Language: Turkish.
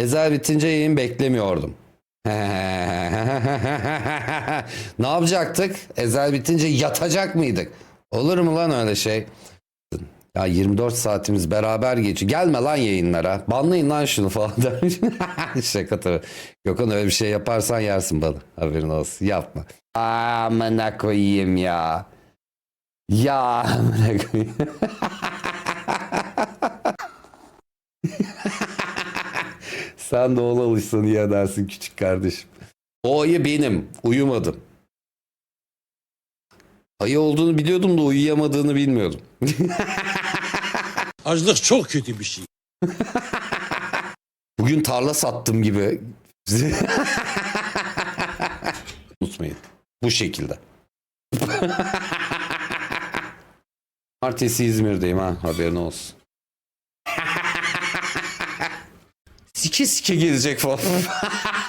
Ezel bitince yayın beklemiyordum. ne yapacaktık? Ezel bitince yatacak mıydık? Olur mu lan öyle şey? Ya 24 saatimiz beraber geçiyor. Gelme lan yayınlara. Banlayın lan şunu falan demiş. Şaka tabii. Gökhan öyle bir şey yaparsan yersin bana. Haberin olsun. Yapma. Amına koyayım ya. Ya amına koyayım. Sen de ona alışsan iyi edersin küçük kardeşim. O ayı benim. Uyumadım. Ayı olduğunu biliyordum da uyuyamadığını bilmiyordum. Açlık çok kötü bir şey. Bugün tarla sattım gibi. Unutmayın. Bu şekilde. Martesi İzmir'deyim ha haberin olsun. Sike sike gezecek falan.